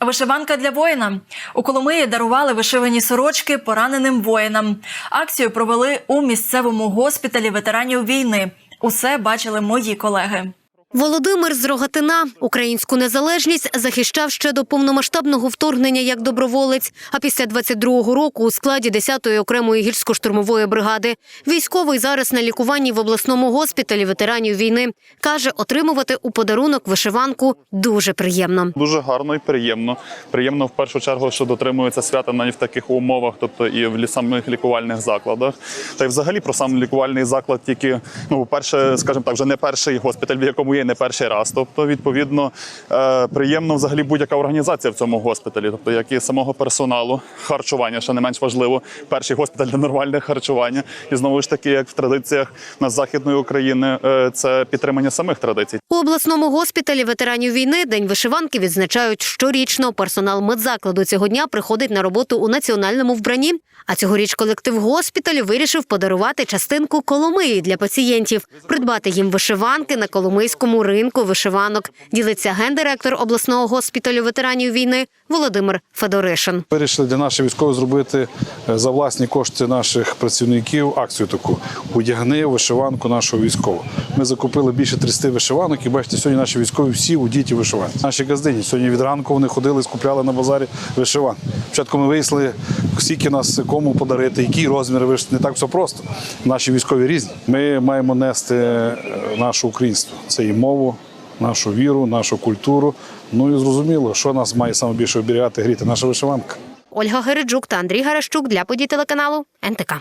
Вишиванка для воїна у Коломиї дарували вишивані сорочки пораненим воїнам. Акцію провели у місцевому госпіталі ветеранів війни. Усе бачили мої колеги. Володимир з Рогатина українську незалежність захищав ще до повномасштабного вторгнення як доброволець. А після 22-го року у складі 10-ї окремої гірсько-штурмової бригади військовий зараз на лікуванні в обласному госпіталі ветеранів війни каже, отримувати у подарунок вишиванку дуже приємно. Дуже гарно і приємно. Приємно в першу чергу, що дотримуються свята навіть в таких умовах, тобто і в самих лікувальних закладах. Та й взагалі про сам лікувальний заклад, тільки ну, перше, скажімо так, вже не перший госпіталь, в якому є не перший раз. Тобто, відповідно, е, приємно взагалі будь-яка організація в цьому госпіталі, тобто як і самого персоналу, харчування, що не менш важливо. Перший госпіталь для нормальне харчування. І знову ж таки, як в традиціях на західної України, е, це підтримання самих традицій. У обласному госпіталі ветеранів війни День вишиванки відзначають щорічно. Персонал медзакладу цього дня приходить на роботу у національному вбранні. А цьогоріч колектив госпіталю вирішив подарувати частинку Коломиї для пацієнтів, придбати їм вишиванки на коломийському ринку вишиванок. Ділиться гендиректор обласного госпіталю ветеранів війни Володимир Федоришин. Вирішили для наших військових зробити е, за власні кошти наших працівників акцію таку одягни вишиванку нашого військового. Ми закупили більше 30 вишиванок і бачите, сьогодні наші військові всі у діті вишиванки. Наші газдині сьогодні від ранку вони ходили, скупляли на базарі вишиванки. Спочатку ми вияснили, скільки нас кому подарити, який розмір вишити. Не так все просто. Наші військові різні. Ми маємо нести е, наше українство. Це і мову, нашу віру, нашу культуру. Ну і зрозуміло, що нас має саме більше оберігати, гріти наша вишиванка. Ольга Гереджук та Андрій Гарашчук для подій телеканалу НТК.